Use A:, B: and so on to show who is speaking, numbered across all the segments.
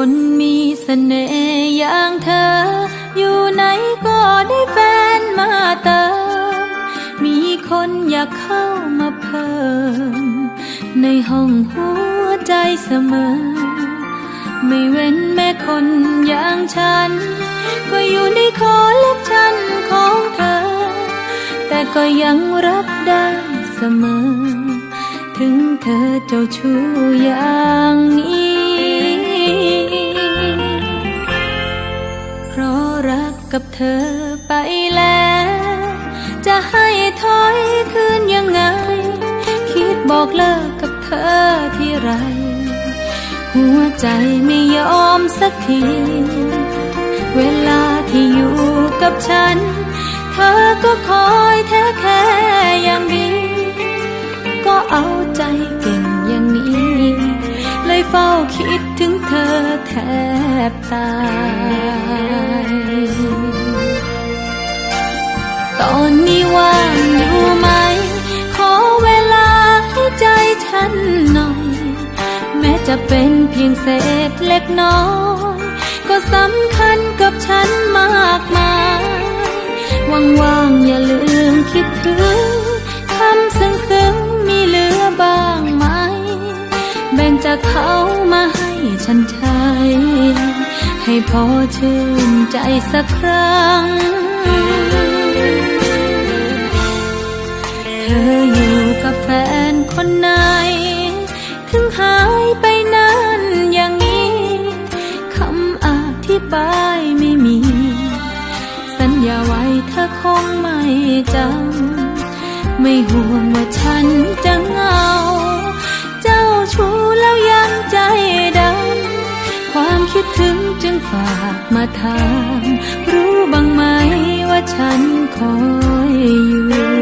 A: คนมีเสน่ห์อย่างเธอ อยู่ไหนก็ได้แฟนมาเติม มีคนอยากเข้ามาเพิ่ม ในห้องหัวใจเสมอ ไม่เว้นแม่คนอย่างฉัน ก็อยู่ในคอเล็บฉันของเธอ แต่ก็ยังรับได้เสมอ ถึงเธอเจ้าชู้อย่างนี้ กับเธอไปแล้ว จะให้ถอยคืนยังไง คิดบอกเลิกกับเธอที่ไร หัวใจไม่ยอมสักที เวลาที่อยู่กับฉัน เธอก็คอยแท้แค่อย่างดี ก็เอาใจเก่งอย่างนี้ เลยเฝ้าคิดถึงเธอแทบตาย ตอนนี้ว่างอยู่ไหม ขอเวลาให้ใจฉันหน่อย แม้จะเป็นเพียงเศษเล็กน้อย ก็สำคัญกับฉันมากมายว่างๆอย่าลืมคิดถึงคำซึ้งๆมีเหลือบ้างไหม แบ่งจากเขามาให้ฉันใช้ให้พอชื่นใจสักครั้ง คงไม่จำไม่ห่วงว่าฉันจะเหงา เจ้าชู้แล้วยังใจดำความคิดถึงจึงฝากมาถาม รู้บ้างไหมว่าฉันคอยอยู่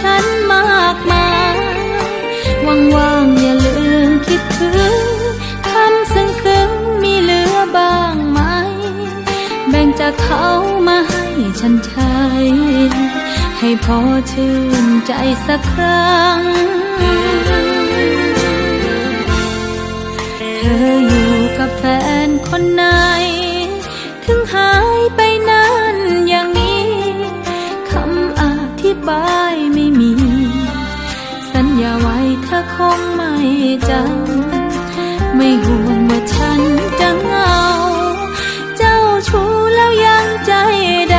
A: ฉันมากมายว่างๆอย่าลืมคิดถึงคำซึ้งๆมีเหลือบ้างไหม แบ่งจากเขามาให้ฉันใช้ให้พอชื่นใจสักครั้ง เธออยู่กับแฟนคนไหน ถึงหา สัญญาไว้เธอคงไม่จำไม่ห่วงว่าฉันจะเหงา เจ้าชู้แล้วยังใจด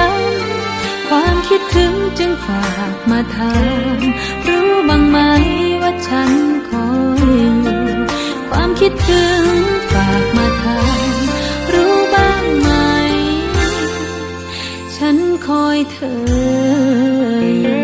A: ำความคิดถึงจึงฝากมาถามรู้บ้างไหมว่าฉันคอยอยู่ความคิดถึงฝากมาถามรู้บ้างไหม ฉันคอยเธออยู่